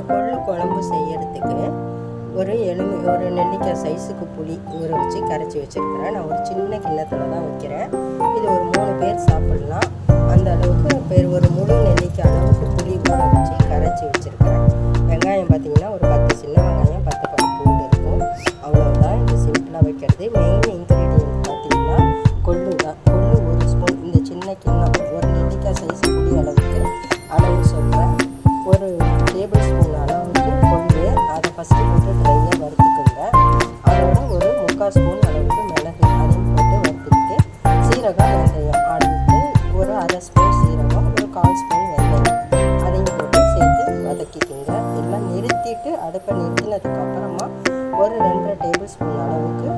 இந்த கொள்ளு குழம்பு செய்யறதுக்கு ஒரு எலுமி ஒரு நெல்லிக்காய் சைஸுக்கு புளி ஊற வச்சு கரைச்சி வச்சுருக்கிறேன். நான் ஒரு சின்ன கிண்ணத்தில் தான் வைக்கிறேன். இது ஒரு மூணு பேர் சாப்பிட்டு ஸ்பூன் சீரகம் ஒரு கால் ஸ்பூன் வெந்தயம் அதையும் போட்டு சேர்த்து வதக்கிக்கோங்க. எல்லாம் நிறுத்திட்டு அடுப்பை நிறுத்தினதுக்கப்புறமா ஒரு ரெண்டரை டேபிள் ஸ்பூன் அளவுக்கு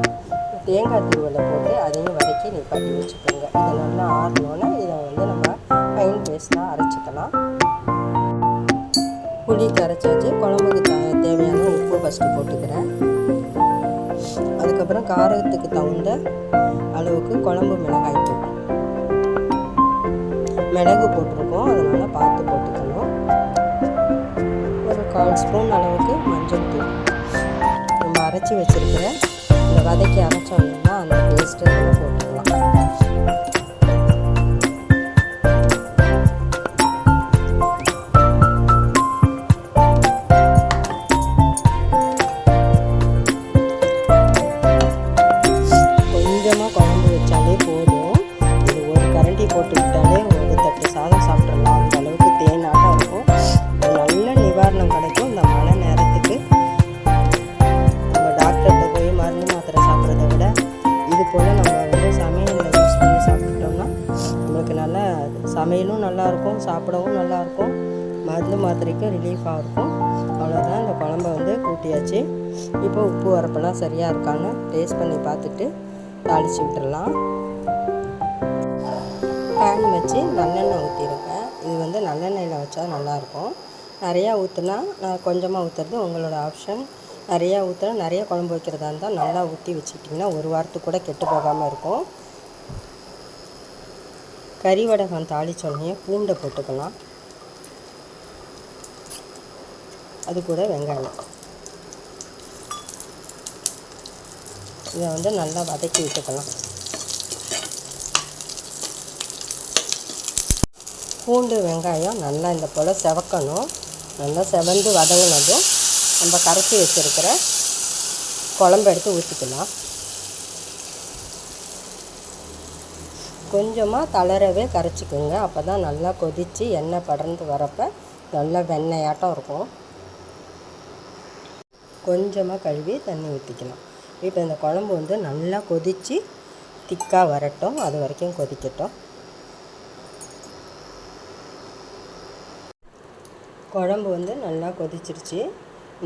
தேங்காய் துருவலை போட்டு அதையும் வதக்கி நிப்பாட்டி வச்சுக்கோங்க. இது நல்லா ஆறணுன்னா இதை வந்து நம்ம ஃபைன் பேஸ்ட்டாக அரைச்சிக்கலாம். புளி கரைச்சாச்சு. குழம்புக்கு தேவையான உப்பு ஃபஸ்ட்டு போட்டுக்கிறேன். அதுக்கப்புறம் காரத்துக்கு தகுந்த அளவுக்கு குழம்பு மிளகாய் தூள். மிளகு போட்டிருக்கோம். அதனால் பார்த்து போட்டுக்கணும். ஒரு கால் ஸ்பூன் அளவுக்கு மஞ்சள் தூள். நம்ம அரைச்சி வச்சுருக்கிற இந்த வதக்கி அரைச்சோம் இல்லைன்னா அந்த பேஸ்ட்டு சமையலும் நல்லாயிருக்கும் சாப்பிடவும் நல்லாயிருக்கும். மருந்து மாத்திரைக்கும் ரிலீஃபாக இருக்கும். அவ்வளோதான் இந்த குழம்ப வந்து கூட்டியாச்சு. இப்போ உப்பு வரப்பெல்லாம் சரியாக இருக்கான்னு டேஸ்ட் பண்ணி பார்த்துட்டு தாளித்து விட்டுடலாம் பேன் வச்சு நல்லெண்ணெய் ஊற்றிருக்கேன் இது வந்து நல்லெண்ணெயில் வச்சா நல்லாயிருக்கும். நிறையா ஊற்றுனா நான் கொஞ்சமாக ஊற்றுறது உங்களோட ஆப்ஷன் நிறையா ஊற்றுனா நிறைய குழம்பு வைக்கிறதா இருந்தால் நல்லா ஊற்றி வச்சுக்கிட்டிங்கன்னா ஒரு வாரத்துக்கு கூட கெட்டு போகாமல் இருக்கும். கறி வடகம் தாளிச்சோடனே பூண்டை போட்டுக்கலாம். அது கூட வெங்காயம். இதை வந்து நல்லா வதக்கி விட்டுக்கலாம். பூண்டு வெங்காயம் நல்லா இந்த போல் செவக்கணும். நல்லா செவந்து வதங்கினதும் நம்ம கரைச்சி வச்சுருக்கிற குழம்பு எடுத்து ஊற்றிக்கலாம் கொஞ்சமாக தளரவே கரைச்சிக்கோங்க. அப்போ தான் நல்லா கொதித்து எண்ணெய் படர்ந்து வரப்போ நல்லா வெண்ணெயாட்டம் இருக்கும். கொஞ்சமாக கழுவி தண்ணி ஊற்றிக்கலாம் இப்போ இந்த குழம்பு வந்து நல்லா கொதித்து திக்காக வரட்டும். அது வரைக்கும் கொதிக்கட்டும். குழம்பு வந்து நல்லா கொதிச்சிருச்சு.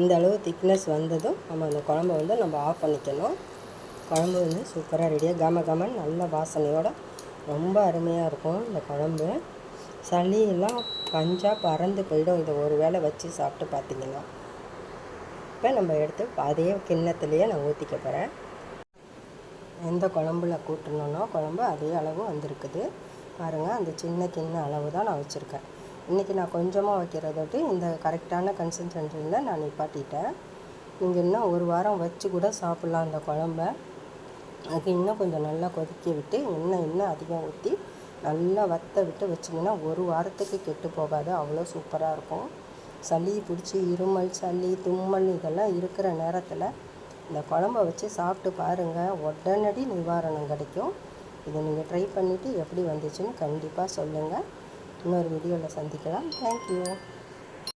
இந்த அளவு திக்னஸ் வந்ததும் நம்ம அந்த குழம்பு வந்து நம்ம ஆஃப் பண்ணிக்கணும். குழம்பு வந்து சூப்பராக ரெடியாக கம கமன் நல்ல வாசனையோட ரொம்ப அருமையாக இருக்கும் இந்த குழம்பு. சளியெல்லாம் பஞ்சாக பறந்து போயிடும். இதை ஒரு வேளை வச்சு சாப்பிட்டு பார்த்தீங்கன்னா. இப்போ நம்ம எடுத்து அதே கிண்ணத்துலேயே நான் ஊற்றிக்க போகிறேன் எந்த குழம்புல கூட்டணுன்னோ குழம்பு அதே அளவு வந்திருக்குது. பாருங்கள் அந்த சின்ன கிண்ண அளவு தான் நான் வச்சுருக்கேன். இன்றைக்கி நான் கொஞ்சமாக வைக்கிறதோட்டு இந்த கரெக்டான கன்சன்ட்ரேஷனில் நான் நிப்பாட்டிட்டேன். நீங்கள் இன்னும் ஒரு வாரம் வச்சு கூட சாப்பிட்லாம் அந்த குழம்ப. அதுக்கு இன்னும் கொஞ்சம் நல்லா கொதிக்க விட்டு எண்ணெய் இன்னும் அதிகம் ஊற்றி நல்லா வத்த விட்டு வச்சிங்கன்னா ஒரு வாரத்துக்கு கெட்டு போகாது. அவ்வளோ சூப்பராக இருக்கும். சளி பிடிச்சி இருமல் சளி தும்மல் இதெல்லாம் இருக்கிற நேரத்தில் இந்த குழம்ப வச்சு சாப்பிட்டு பாருங்கள் உடனடி நிவாரணம் கிடைக்கும். இதை நீங்கள் ட்ரை பண்ணிவிட்டு எப்படி வந்துச்சுன்னு கண்டிப்பாக சொல்லுங்கள் இன்னொரு வீடியோவில் சந்திக்கலாம். தேங்க்யூ